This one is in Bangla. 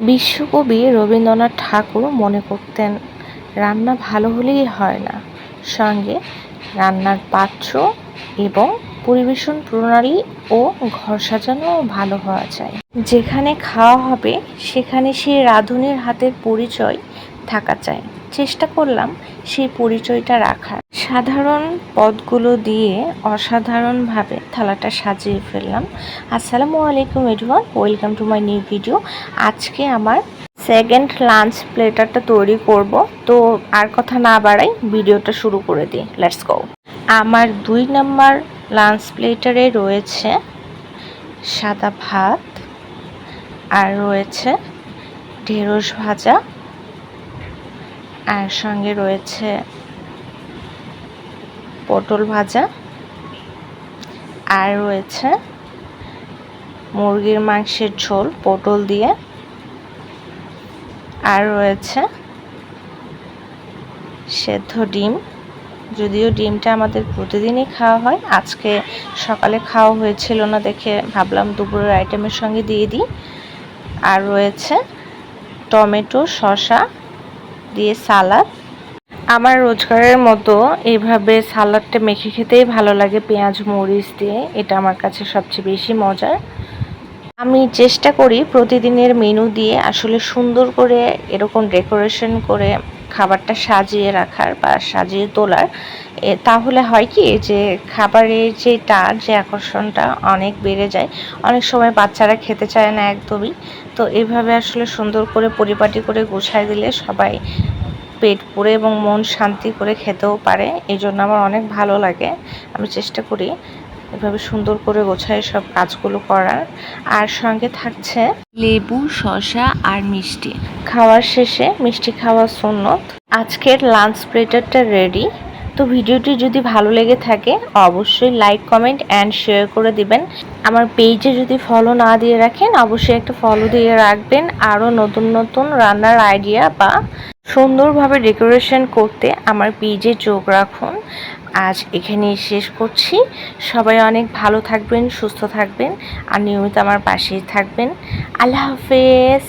বিশ্বকবি রবীন্দ্রনাথ ঠাকুর মনে করতেন, রান্না ভালো হলেই হয় না। সঙ্গে রান্নার পাত্র এবং পরিবেশন প্রণালী ও ঘর সাজানো ভালো হওয়া চাই যেখানে খাওয়া হবে, সেখানে সেই রাঁধুনির হাতের পরিচয় থাকা চাই। চেষ্টা করলাম সেই পরিচয়টা রাখার। সাধারণ পদগুলো দিয়ে অসাধারণভাবে থালাটা সাজিয়ে ফেললাম। আসসালামু আলাইকুম everyone, welcome to my new video. আজকে আমার সেকেন্ড লাঞ্চ প্লেটারটা তৈরি করব। তো আর কথা না বাড়াই, ভিডিওটা শুরু করে দিই। লেটস গো আমার দুই নাম্বার লাঞ্চ প্লেটারে রয়েছে সাদা ভাত আর রয়েছে ঢেঁড়স ভাজা। আর সঙ্গে রয়েছে পটল ভাজা আর রয়েছে মুরগির মাংসের ঝোল, পটল দিয়ে। আর রয়েছে সেদ্ধ ডিম। যদিও ডিমটা আমাদের প্রতিদিনই খাওয়া হয়, আজকে সকালে খাওয়া হয়েছিল না দেখে ভাবলাম দুপুরের আইটেমের সঙ্গে দিয়ে দিই। আর রয়েছে টমেটো, শসা দিয়ে সালাদ। আমার রোজগারের মতো এইভাবে সালাডটা মেখে খেতেই ভালো লাগে পেঁয়াজ, মরিচ দিয়ে। এটা আমার কাছে সবচেয়ে বেশি মজার। আমি চেষ্টা করি প্রতিদিনের মেনু দিয়ে আসলে সুন্দর করে এরকম ডেকোরেশন করে খাবারটা সাজিয়ে রাখার বা সাজিয়ে তোলার। তাহলে হয় কি যে খাবারের যে টান, যে আকর্ষণটা অনেক বেড়ে যায়। অনেক সময় বাচ্চারা খেতে চায় না একদমই। তো এইভাবে আসলে সুন্দর করে পরিপাটি করে গোছায় দিলে সবাই পেট পুরে এবং মন শান্তি করে খেতেও পারে। এই জন্য আমার অনেক ভালো লাগে। আমি চেষ্টা করি এভাবে সুন্দর করে গোছায় সব কাজগুলো করার। আর সঙ্গে থাকছে লেবু শসা আর মিষ্টি। খাওয়ার শেষে মিষ্টি খাওয়া সুন্নত। আজকের লাঞ্চ প্লেটারটা রেডি। তো ভিডিওটি যদি ভালো লেগে থাকে, অবশ্যই লাইক কমেন্ট অ্যান্ড শেয়ার করে দিবেন। আমার পেজে যদি ফলো না দিয়ে রাখেন, অবশ্যই একটা ফলো দিয়ে রাখবেন। আরও নতুন নতুন রান্নার আইডিয়া বা সুন্দরভাবে ডেকোরেশন করতে আমার পেজে চোখ রাখুন। আজ এখানেই শেষ করছি। সবাই অনেক ভালো থাকবেন, সুস্থ থাকবেন আর নিয়মিত আমার পাশেই থাকবেন। আল্লাহ হাফেজ।